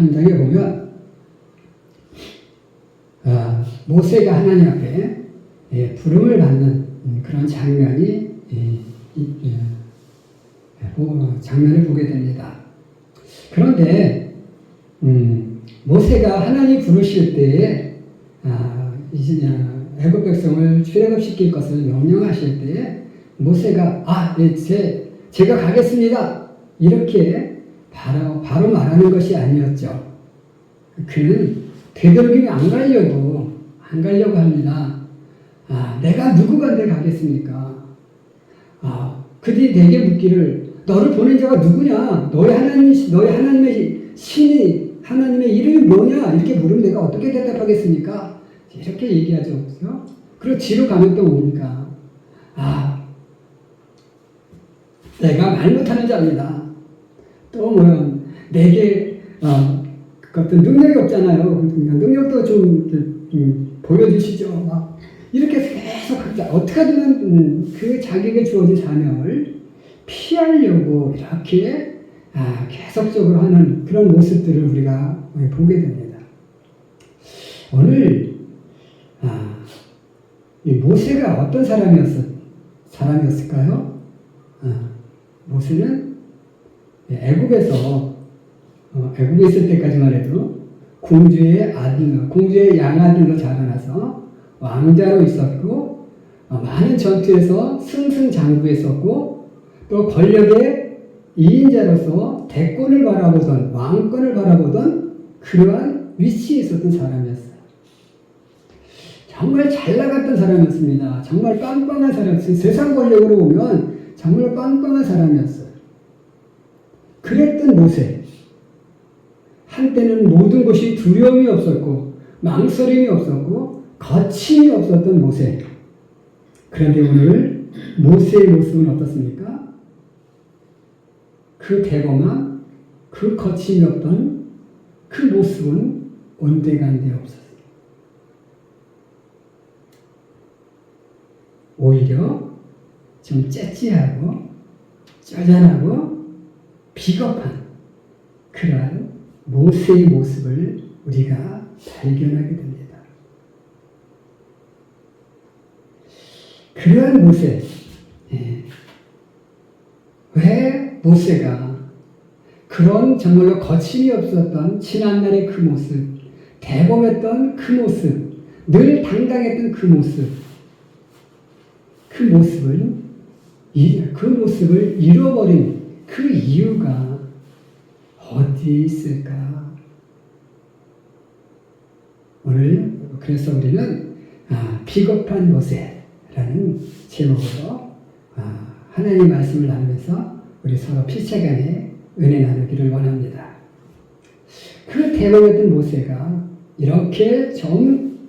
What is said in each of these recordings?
13장에 보면 아, 모세가 하나님 앞에 예, 부름을 받는 음, 그런 장면이 예, 이- 예, 예, 보- 장면을 보게 됩니다. 그런데 음, 모세가 하나님 부르실 때에 아, 이제 아, 애굽 백성을 출애굽시킬 것을 명령하실 때에 모세가 아, 예, 제, 제가 가겠습니다. 이렇게 바로, 바로 말하는 것이 아니었죠. 그는 되도록이면 안 가려고, 안 가려고 합니다. 아, 내가 누구간데 가겠습니까? 아, 그들이 내게 묻기를, 너를 보낸 자가 누구냐? 너의 하나님, 너의 하나님의 신이, 하나님의 이름이 뭐냐? 이렇게 물으면 내가 어떻게 대답하겠습니까? 이렇게 얘기하죠. 그죠? 그리고 뒤로 가면 또 뭡니까? 아, 내가 말 못하는 자입니다. 또 뭐야, 내게, 어, 그 어떤 능력이 없잖아요. 그러니까 능력도 좀, 좀, 좀 보여주시죠. 막 이렇게 계속 어떻게 하든 음, 그 자기에게 주어진 사명을 피하려고 이렇게 아, 계속적으로 하는 그런 모습들을 우리가 보게 됩니다. 오늘 아, 이 모세가 어떤 사람이었 사람이었을까요? 아, 모세는 애굽에서 어, 애굽에 있을 때까지만 해도 공주의 아들, 공주의 양아들로 자라나서 왕자로 있었고 어, 많은 전투에서 승승장구했었고 또 권력의 이인자로서 대권을 바라보던 왕권을 바라보던 그러한 위치에 있었던 사람이었어요. 정말 잘 나갔던 사람이었습니다. 정말 빵빵한 사람이었어요. 세상 권력으로 보면 정말 빵빵한 사람이었어요. 그랬던 모세. 한때는 모든 것이 두려움이 없었고 망설임이 없었고 거침이 없었던 모세. 그런데 오늘 모세의 모습은 어떻습니까? 그 대범함, 그 거침이 없던 그 모습은 온데간데 없었어요. 오히려 좀 째찌하고 쪼잔하고 비겁한 그러한 모세의 모습을 우리가 발견하게 됩니다. 그러한 모세, 예. 왜 모세가 그런 정말로 거침이 없었던 지난날의 그 모습, 대범했던 그 모습, 늘 당당했던 그 모습, 그 모습을 이- 그 모습을 잃어버린 그 이유가 어디에 있을까? 오늘 그래서 우리는 아, 비겁한 모세라는 제목으로 아, 하나님 말씀을 나누면서 우리 서로 피체간에 은혜 나누기를 원합니다. 그 대범했던 모세가 이렇게 좀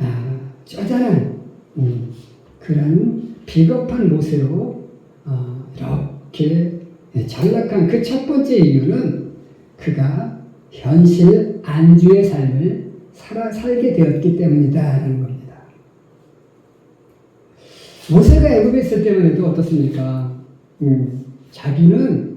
아, 쪼잔한 음, 그런 비겁한 모세로 어, 이렇게 전락한 그 첫 번째 이유는 그가 현실 안주의 삶을 살아, 살게 되었기 때문이다라는 겁니다. 모세가 애굽에 있을 때만 해도 어떻습니까? 음, 자기는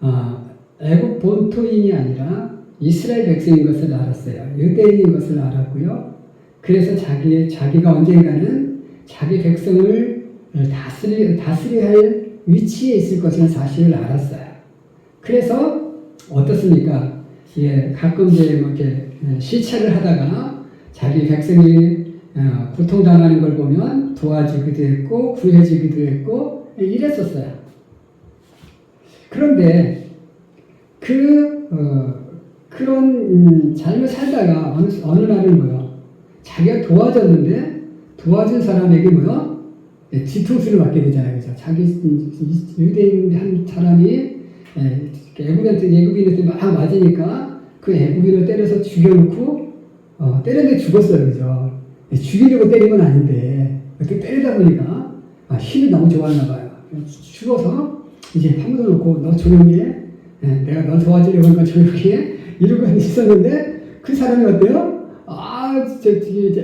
어, 애굽 본토인이 아니라 이스라엘 백성인 것을 알았어요. 유대인인 것을 알았고요. 그래서 자기 자기가 언젠가는 자기 백성을 다스리 다스려야 할 위치에 있을 것이라는 사실을 알았어요. 그래서 어떻습니까? 예, 가끔 이제 뭐 이렇게 시찰을 하다가 자기 백성이 어, 고통당하는 걸 보면 도와주기도 했고 구해주기도 했고 이랬었어요. 그런데 그 어, 그런 음, 삶을 살다가 어느 어느 날은 뭐요? 자기가 도와줬는데 도와준 사람에게 뭐요? 예, 뒤통수를 맞게 되잖아요. 그죠? 자기 유대인 한 사람이 예, 애굽인한테 애굽인한테 막 맞으니까 그 애굽인을 때려서 죽여놓고 어, 때렸는데 죽었어요. 그죠? 예, 죽이려고 때린 건 아닌데 어떻게 때리다 보니까 아, 힘이 너무 좋았나 봐요. 죽어서 이제 파묻어 놓고 너 조용히 해. 예, 내가 너 도와주려고 하니까 조용히 해. 이러고 있었는데 그 사람이 어때요? 아, 저, 저, 저,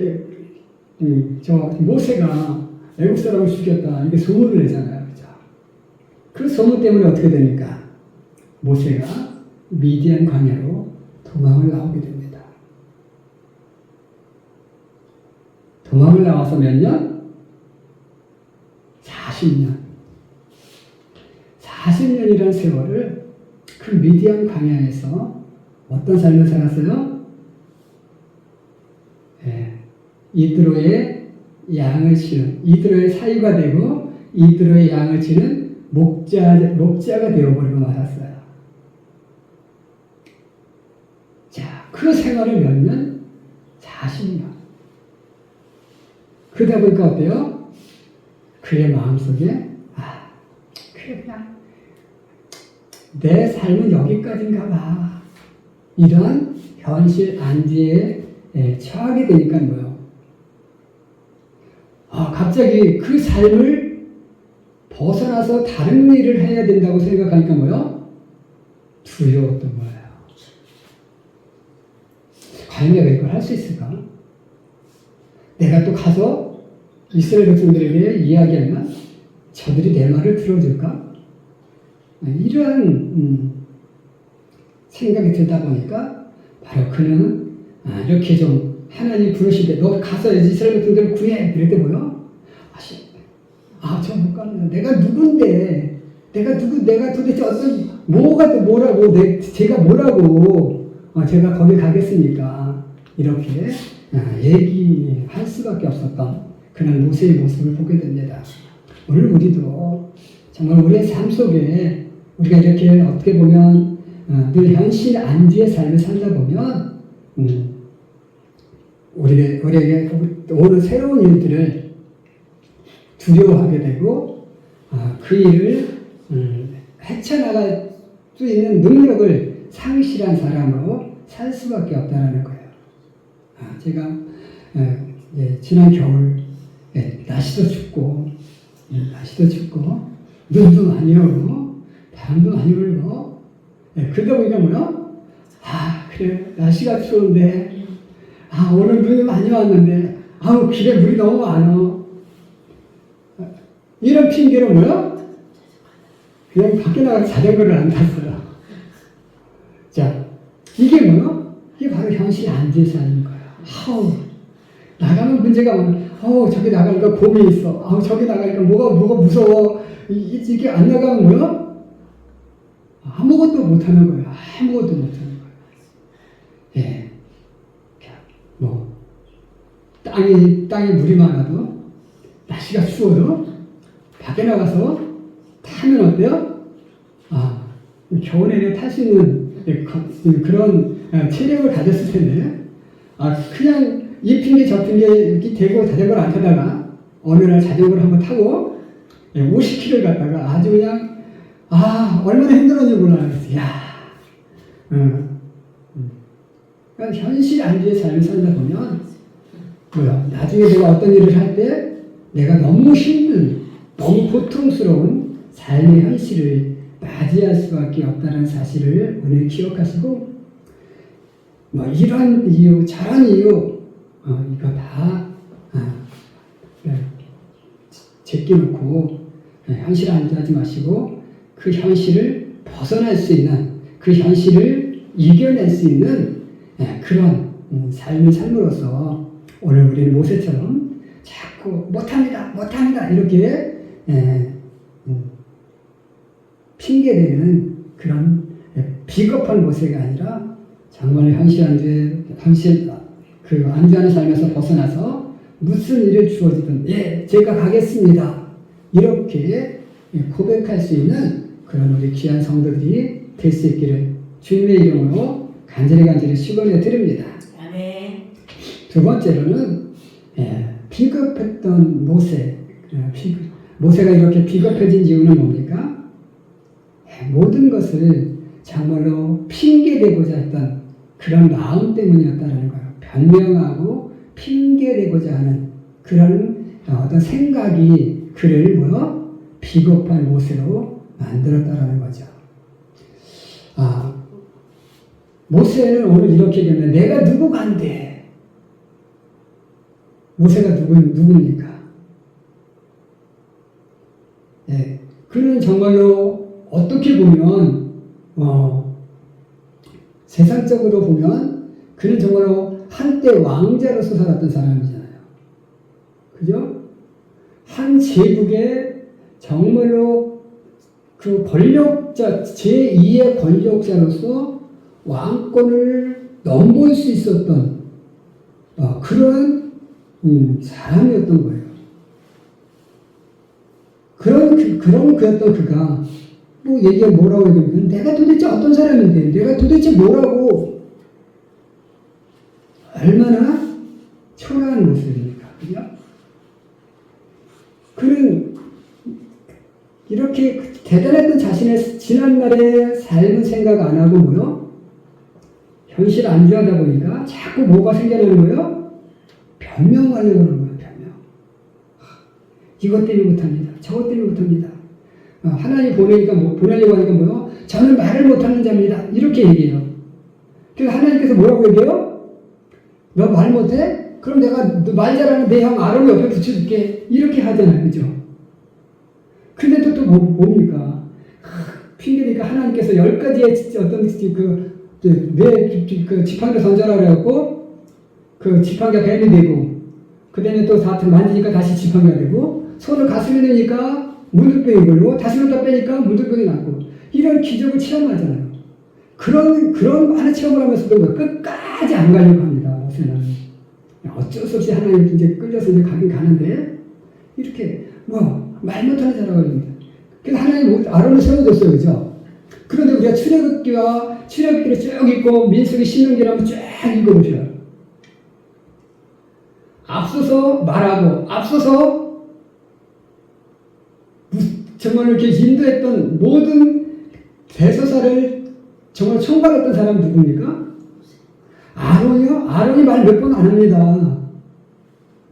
음, 저 모세가 애국 사람을 죽였다. 이게 소문을 내잖아요. 그죠? 그 소문 때문에 어떻게 됩니까? 모세가 미디안 광야로 도망을 나오게 됩니다. 도망을 나와서 몇 년? 40년. 40년이라는 세월을 그 미디안 광야에서 어떤 삶을 살았어요? 예, 이드로의 양을 치는, 이드로의 사이가 되고, 이드로의 양을 치는 목자, 목자가 되어버리고 말았어요. 자, 그 생활을 몇 년? 40년. 그러다 보니까 어때요? 그의 마음속에, 아, 그냥, 내 삶은 여기까지인가 봐. 이런 현실 안지에 예, 처하게 되니까 뭐요? 아, 갑자기 그 삶을 벗어나서 다른 일을 해야 된다고 생각하니까 뭐요? 두려웠던 거예요. 과연 내가 이걸 할 수 있을까? 내가 또 가서 이스라엘 백성들에게 이야기하면 저들이 내 말을 들어줄까? 이러한 음, 생각이 들다 보니까 바로 그는 아, 이렇게 좀 하나님 부르실 때 너 가서 이스라엘 백성들을 구해 그럴 때 뭐요? 아시, 아 저 못 가면 내가 누군데 내가 누구 내가 도대체 어떤 뭐가 뭐라고 내 제가 뭐라고 어, 제가 거기 가겠습니까? 이렇게 아, 얘기할 수밖에 없었던 그런 모세의 모습을 보게 됩니다. 오늘 우리도 정말 우리의 삶 속에 우리가 이렇게 어떻게 보면 어, 늘 현실 안주의 삶을 살다 보면 음, 우리, 우리에게 오는 새로운 일들을 두려워하게 되고 아, 그 일을 음, 헤쳐나갈 수 있는 능력을 상실한 사람으로 살 수밖에 없다는 거예요. 아, 제가 에, 예, 지난 겨울 예, 날씨도 춥고 예, 날씨도 춥고 눈도 많이 오고 바람도 많이 불고 예, 그러다 보니까 뭐요? 아 그래 날씨가 추운데 아 오늘 눈이 많이 왔는데 아우 길에 물이 너무 많어 이런 핑계로 뭐요? 그냥 밖에 나가서 자전거를 안 탔어요. 자 이게 뭐요? 이게 바로 현실 안주의 삶인 거예요. 아우 나가면 문제가 많아. 어우 저기 나가니까 곰이 있어. 아우 저기 나가니까 뭐가 뭐가 무서워. 이, 이- 이게 안 나가면 뭐야? 아무것도 못하는 거예요. 아무것도 못하는 거예요. 예. 뭐 땅이 땅에 물이 많아도 날씨가 추워도 밖에 나가서 타면 어때요? 아 겨울에는 탈수 있는 예, 거- 그런 어, 체력을 가졌을 텐데 아 그냥 이 핑계 저 핑계 대고 자전거를 안 타다가 어느 날 자전거를 한번 타고 50km를 갔다가 아주 그냥 아 얼마나 힘들었는지 몰라요. 야, 음. 음. 그러니까 현실 안주의 삶을 살다 보면 뭐야. 나중에 내가 어떤 일을 할 때 내가 너무 힘든 너무 고통스러운 삶의 현실을 맞이할 수밖에 없다는 사실을 오늘 기억하시고 뭐 이런 이유 저런 이유 어, 이거 다 아, 네, 제껴놓고 네, 현실 안주하지 마시고 그 현실을 벗어날 수 있는 그 현실을 이겨낼 수 있는 예, 그런 음, 삶을 삶으로써 오늘 우리는 모세처럼 자꾸 못합니다, 못합니다 이렇게 예, 음, 핑계대는 그런 예, 비겁한 모세가 아니라 정말 현실 안주 현실 그 안주하는 삶에서 벗어나서 무슨 일을 주어지든 예 제가 가겠습니다 이렇게 예, 고백할 수 있는 그런 우리 귀한 성도들이 될 수 있기를 주님의 이름으로 간절히 간절히 축원해 드립니다. 두 번째로는 예, 비겁했던 모세. 예, 비- 모세가 이렇게 비겁해진 이유는 뭡니까? 예, 모든 것을 정말로 핑계대고자 했던 그런 마음 때문이었다는 거예요. 변명하고 핑계대고자 하는 그런 어떤 생각이 그를 뭐요? 비겁한 모세로 만들었다라는 거죠. 아, 모세는 오늘 이렇게 얘기하면 내가 누구간데 모세가 누구, 누굽니까? 예, 그는 정말로 어떻게 보면 어, 세상적으로 보면 그는 정말로 한때 왕자로서 살았던 사람이잖아요. 그죠? 한 제국의 정말로 그 권력자, 제2의 권력자로서 왕권을 넘볼 수 있었던 어, 그런 음, 사람이었던 거예요. 그런 그, 그런 그였던 그가 뭐 얘기가 뭐라고 얘기하면 내가 도대체 어떤 사람인데 내가 도대체 뭐라고 얼마나 초라한 모습입니까? 그죠? 그는 이렇게 대단했던 자신의 지난날의 삶은 생각 안 하고 뭐요? 현실 안주하다 보니까 자꾸 뭐가 생겨나는 거예요? 변명하려고 하는 거예요, 변명. 이것 때문에 못합니다. 저것 때문에 못합니다. 어, 하나님 보내니까 뭐, 보내려고 하니까 뭐요? 저는 말을 못하는 자입니다. 이렇게 얘기해요. 그래서 하나님께서 뭐라고 얘기해요? 너 말 못해? 그럼 내가 너말 잘하는 내 형 아론 옆에 붙여줄게. 이렇게 하잖아요. 그죠? 근데 또, 또 뭐, 뭡니까? 핑계니까 하나님께서 열 가지의 어떤 그, 내, 그 지팡이를 던져라 그래갖고, 그 지팡이가 뱀이 되고, 그 다음에 또다 만지니까 다시 지팡이가 되고, 손을 가슴에 넣으니까 문득병이 걸리고, 다시 놓다 빼니까 문득병이 났고, 이런 기적을 체험하잖아요. 그런, 그런 많은 체험을 하면서도 뭐 끝까지 안 가려고 합니다. 모세는. 어쩔 수 없이 하나님 이제 끌려서 이제 가긴 가는데, 이렇게, 뭐, 말 못하는 자라고 합니다. 그래서 하나님 아론을 세워줬어요. 그죠? 그런데 우리가 출애굽기와 출애굽기를 쭉 읽고 민수기 신명기를 한번 쭉 읽어보셔요. 앞서서 말하고 앞서서 정말 이렇게 인도했던 모든 대서사를 정말 총괄했던 사람 누굽니까? 아론이요? 아론이 말 몇 번 안 합니다.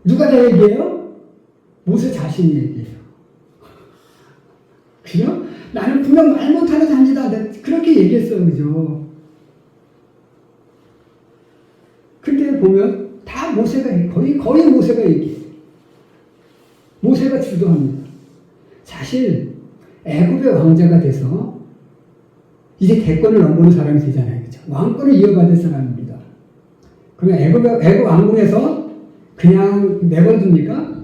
누가 다 얘기해요? 모세 자신이 얘기해요. 그죠? 나는 분명 말 못하는. 내가 그렇게 얘기했어요. 그죠? 근데 보면 다 모세가 해. 거의, 거의 모세가 얘기해. 모세가 주도합니다. 사실 애굽의 왕자가 돼서 이제 대권을 넘보는 사람이 되잖아요. 그죠? 왕권을 이어받을 사람입니다. 그러면 애굽, 애굽 왕궁에서 그냥 내버려둡니까?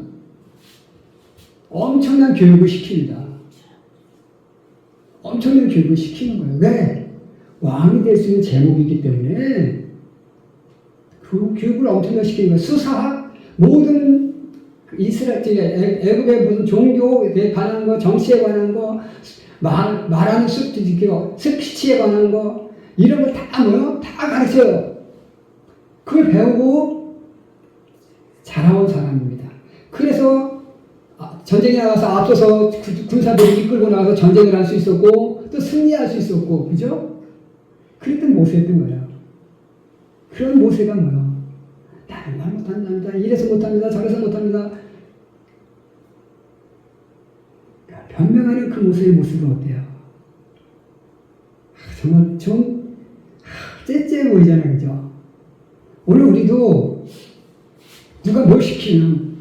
엄청난 교육을 시킵니다. 엄청난 교육을 시키는 거예요. 왜? 왕이 될 수 있는 제목이기 때문에 그 교육을 엄청나게 시키는. 수사학, 모든 이스라엘, 애굽의 무슨 종교에 관한 거, 정치에 관한 거, 말, 말하는 스피치에 관한 거, 이런 걸다 뭐요? 다 가르쳐요. 그걸 배우고 자라온 사람입니다. 그래서 아, 전쟁에 나가서 앞서서 군사들이 이끌고 나가서 전쟁을 할 수 있었고 또 승리할 수 있었고 그죠? 그랬던 모세였던 거예요. 그런 모세가 뭐요? 말 못한답니다. 이래서 못합니다. 저래서 못합니다. 변명하는 그 모세의 모습은 어때요? 아, 정말 좀 아, 째째 보이잖아요. 그죠? 오늘 우리도 누가 뭘 시키면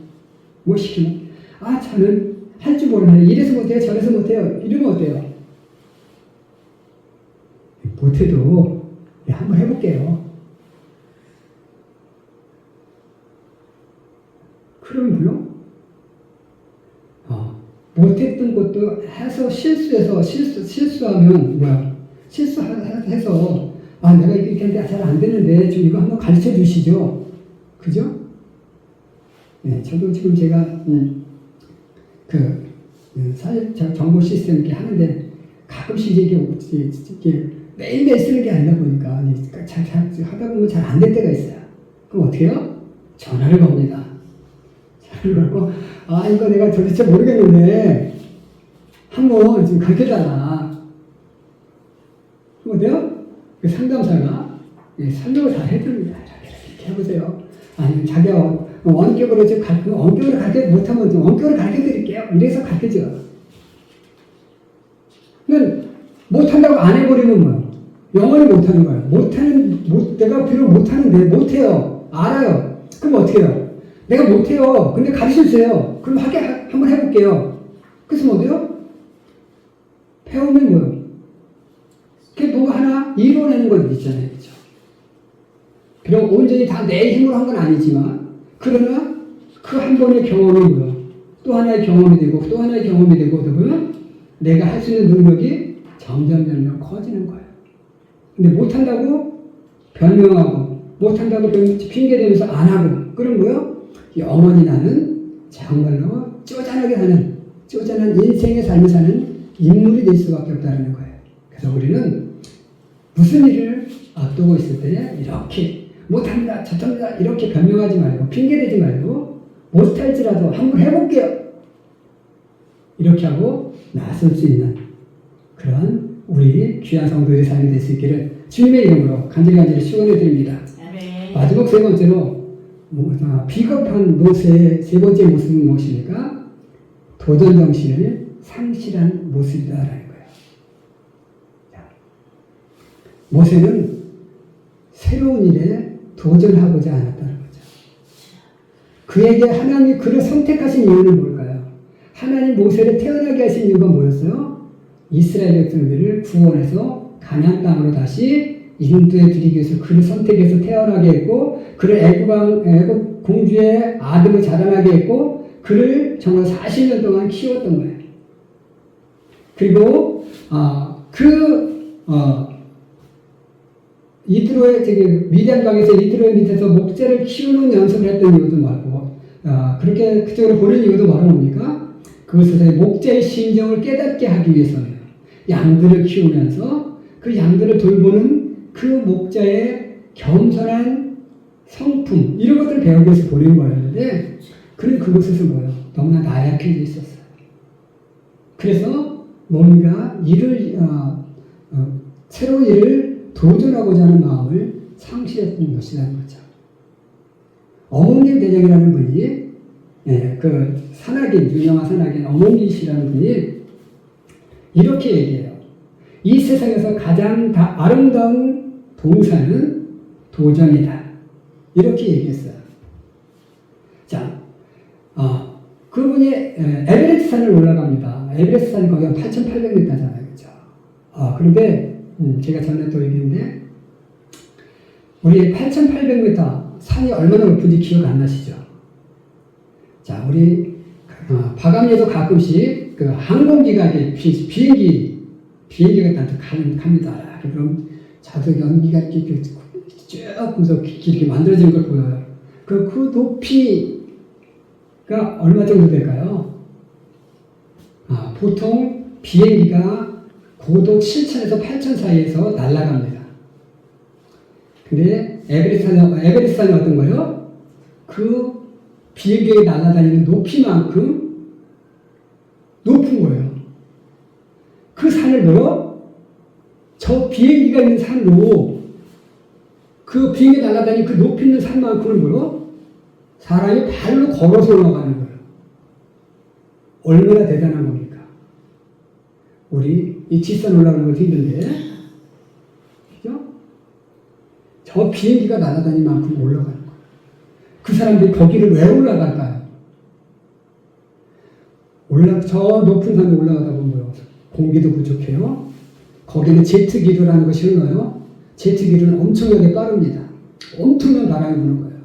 뭘 시키면 아, 저는 할줄 모르네. 이래서 못해요, 저래서 못해요. 이러면 어때요? 못해도 네, 한번 해볼게요. 그러면요? 어, 못했던 것도 해서 실수해서 실수, 실수하면 뭐야? 실수해서 아, 내가 이렇게 하는데 잘 안 되는데 좀 이거 한번 가르쳐 주시죠. 그죠? 네, 저도 지금 제가 음, 그 사회 정보 시스템 이렇게 하는데 가끔씩 이게 이게 매일매일 쓰는 게 아니다 보니까 잘, 잘 하다 보면 잘 안 될 때가 있어요. 그럼 어떻게 해요? 전화를 겁니다. 걸고 아 이거 내가 도대체 모르겠는데 한번 좀 가르쳐달라. 어때요? 그 상담사가 설명을 잘 해줍니다. 이렇게 해보세요. 아니면 자기가 원격으로 좀 가르쳐, 원격으로 가르쳐 못하면 좀 원격으로 가르쳐 드릴게요. 이래서 가르쳐줘. 그러니까 못한다고 안 해버리면 뭐야? 영원히 못하는 거야. 못하는, 못, 내가 비록 못하는데 못해요. 알아요. 그럼 어떻게 해요? 내가 못해요. 근데 가르쳐 주세요. 그럼 하게, 한번 해볼게요. 그래서 뭐돼요? 배우면 뭐요? 그게 누구 하나 이뤄내는 것 있잖아요. 그죠? 비록 온전히 다 내 힘으로 한 건 아니지만 그러나 그 한 번의 경험이 뭐야? 또 하나의 경험이 되고 또 하나의 경험이 되고 그러면 내가 할 수 있는 능력이 점점 점점 커지는 거예요. 근데 못한다고 변명하고 못한다고 핑계대면서 안 하고 그런 거요? 영원히 나는 정말로 쪼잔하게 사는 쪼잔한 인생의 삶을 사는 인물이 될 수밖에 없다는 거예요. 그래서 우리는 무슨 일을 앞두고 있을 때 이렇게 못합니다, 저합니다 이렇게 변명하지 말고 핑계대지 말고 못할지라도 한번 해볼게요. 이렇게 하고 나설 수 있는 그런 우리 귀한 성도들의 삶이 될 수 있기를 주님의 이름으로 간절간절히 축원해 드립니다. 마지막 세 번째로 뭐, 아, 비겁한 모세의 세 번째 모습은 무엇입니까? 도전 정신을 상실한 모습이다라는 거예요. 자, 모세는 새로운 일에 도전하고자 않았다는 거죠. 그에게 하나님이 그를 선택하신 이유는 뭘까요? 하나님 모세를 태어나게 하신 이유가 뭐였어요? 이스라엘 백성들을 구원해서 가나안 땅으로 다시 인도에 드리기 위해서 그를 선택해서 태어나게 했고 그를 애굽 애굽 공주의 아들로 자라나게 했고 그를 정말 40년 동안 키웠던 거예요. 그리고 아, 그 어, 이드로의 저기 미디안 강에서 이드로의 밑에서 목재를 키우는 연습을 했던 이유도 말고 아, 그렇게 그쪽으로 보낸 이유도 바로 뭡니까? 그것을 목재의 심정을 깨닫게 하기 위해서예요. 양들을 키우면서 그 양들을 돌보는 그 목자의 겸손한 성품 이런 것들을 배우기 위해서 보낸 거였는데 그는 그곳에서 뭐예요? 너무나 나약해져 있었어요. 그래서 뭔가 일을 어, 어, 새로운 일을 도전하고자 하는 마음을 상실했던 것이라는 거죠. 어몽린 대장이라는 분이 예, 그 산악인 유명한 산악인 어몽린 씨라는 분이 이렇게 얘기해요. 이 세상에서 가장 다 아름다운 동산은 도전이다. 이렇게 얘기했어요. 자, 어, 그분이 에, 에베레스트 산을 올라갑니다. 에베레스트 산이 거기가 8,800m잖아요. 그죠? 어, 그런데, 음, 제가 전에 또 얘기했는데, 우리 8,800m 산이 얼마나 높은지 기억 안 나시죠? 자, 우리, 어, 바감리에서 가끔씩 그 항공기가 비행기, 비행기가 딱 갑니다. 그럼 자석 연기가 이렇게 쭉 하면서 이렇게 만들어지는 걸 보여요. 그, 그 높이가 얼마 정도 될까요? 아, 보통 비행기가 고도 7천에서 8천 사이에서 날아갑니다. 근데 에베레스트는, 에베레스트는 어떤 거예요? 그 비행기에 날아다니는 높이만큼 높은 거예요. 그 산을 뭐요? 저 비행기가 있는 산으로 그 비행기 날아다니는 그 높이 있는 산만큼을 뭐요? 사람이 발로 걸어서 올라가는 거예요. 얼마나 대단한 겁니까? 우리 이 뒷산 올라가는 것도 힘든데, 그죠? 저 비행기가 날아다니는 만큼 올라가는 거예요. 그 사람들이 거기를 왜 올라갈까요? 올라, 저 높은 산에 올라가다 보면? 공기도 부족해요. 거기는 제트 기류라는 것이 흘러요. 제트 기류는 엄청나게 빠릅니다. 엄청난 바람이 부는 거예요.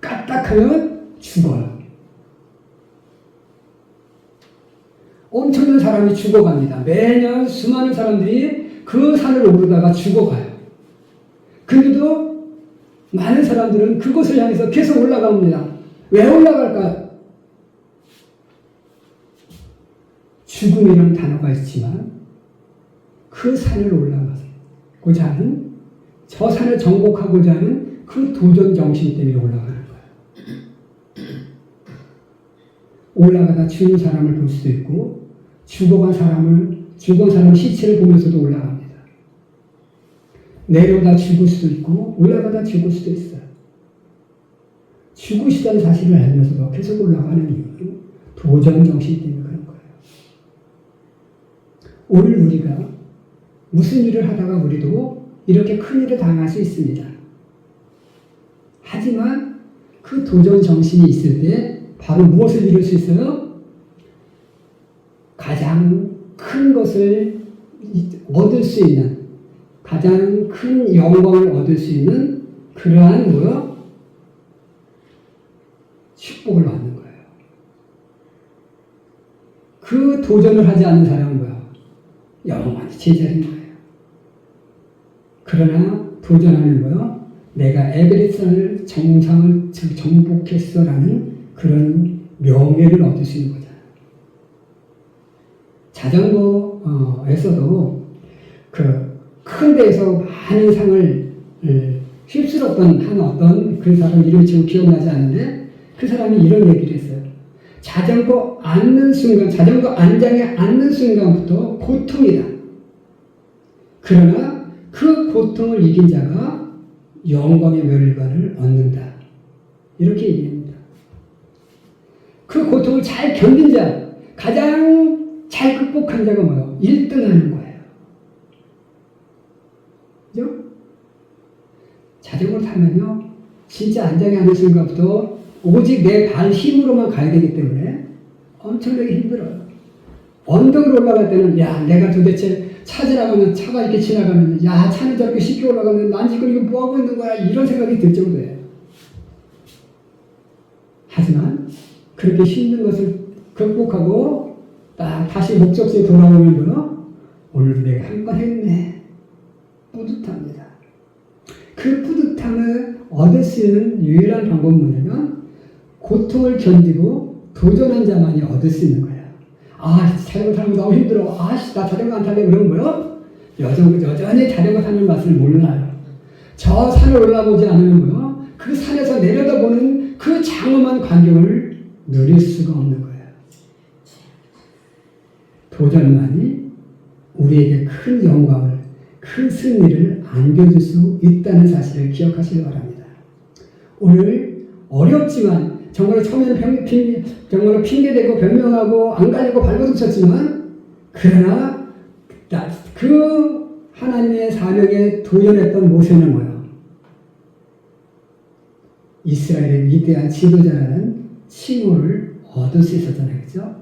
까딱하면 죽어요. 엄청난 사람이 죽어갑니다. 매년 수많은 사람들이 그 산을 오르다가 죽어가요. 그래도 많은 사람들은 그곳을 향해서 계속 올라갑니다. 왜 올라갈까요? 죽음이라는 단어가 있지만 그 산을 올라가고자 하는 저 산을 정복하고자 하는 그 도전 정신 때문에 올라가는 거예요. 올라가다 죽은 사람을 볼 수도 있고 죽어간 사람을 죽은 사람 시체를 보면서도 올라갑니다. 내려다 죽을 수도 있고 올라가다 죽을 수도 있어요. 죽으시다는 사실을 알면서도 계속 올라가는 이유는 도전 정신 때문에 그런 거예요. 오늘 우리가 무슨 일을 하다가 우리도 이렇게 큰 일을 당할 수 있습니다. 하지만 그 도전 정신이 있을 때 바로 무엇을 이룰 수 있어요? 가장 큰 것을 얻을 수 있는 가장 큰 영광을 얻을 수 있는 그 그러한 뭐요? 축복을 받는 거예요. 그 도전을 하지 않는 사람은 뭐야? 영원히 거예요. 그러나 도전하는 거요. 내가 에베레스트를 정상을 정복했어라는 그런 명예를 얻을 수 있는 거잖아요. 자전거에서도 그 큰 데에서 많은 상을 에, 휩쓸었던 한 어떤 그 사람 이름이 지금 기억나지 않는데 그 사람이 이런 얘기를 했어요. 자전거 앉는 순간, 자전거 안장에 앉는 순간부터 고통이다. 그러나 그 고통을 이긴 자가 영광의 멸관을 얻는다. 이렇게 얘기합니다. 그 고통을 잘 견딘 자, 가장 잘 극복한 자가 뭐예요? 1등 하는 거예요. 그죠? 자전거를 타면요, 진짜 안장에 앉는 순간부터 오직 내 발 힘으로만 가야 되기 때문에 엄청나게 힘들어요. 언덕을 올라갈 때는, 야, 내가 도대체 차 지나가면, 차가 이렇게 지나가면, 야, 차는 저렇게 쉽게 올라가면 난 지금 이거 뭐하고 있는 거야? 이런 생각이 들 정도예요. 하지만, 그렇게 힘든 것을 극복하고, 딱 다시 목적지에 돌아오는 거는, 오늘도 내가 한 건 했네. 뿌듯합니다. 그 뿌듯함을 얻을 수 있는 유일한 방법은 뭐냐면 고통을 견디고 도전한 자만이 얻을 수 있는 거예요. 아, 자전거 타는 거 너무 힘들어. 아, 씨, 나 자전거 안 탈래. 그러면 뭐요? 여전, 여전히 자전거 타는 맛을 몰라요. 저 산을 올라보지 않으면 뭐요? 그 산에서 내려다보는 그 장엄한 광경을 누릴 수가 없는 거예요. 도전만이 우리에게 큰 영광을 큰 승리를 안겨줄 수 있다는 사실을 기억하시기 바랍니다. 오늘 어렵지만 정말 처음에는 병, 핑, 정말 핑계대고 변명하고 안 가려고 발버둥 쳤지만 그러나 나- 그 하나님의 사명에 도전했던 모세는 뭐야? 이스라엘의 위대한 지도자라는 칭호를 얻을 수 있었잖아요. 그죠?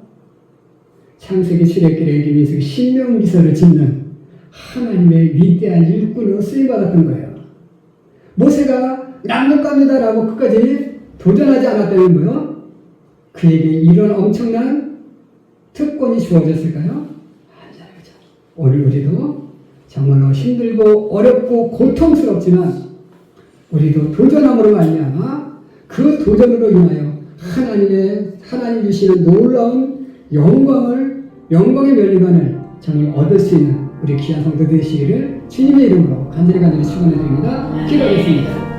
창세기, 출애굽기, 레위기, 신명기서를 짓는 하나님의 위대한 일꾼으로 쓰임받았던 거예요. 모세가 난못 갑니다라고 끝까지 도전하지 않았다면 뭐요? 그에게 이런 엄청난 특권이 주어졌을까요? 그죠? 오늘 우리도 정말로 힘들고 어렵고 고통스럽지만 우리도 도전함으로 말미암아 그 도전으로 인하여 하나님의 하나님 주시는 놀라운 영광을 영광의 멸리관을 정말 얻을 수 있는 우리 귀한 성도 되시기를 주님의 이름으로 간절히 간절히 축원해 드립니다. 기도하겠습니다.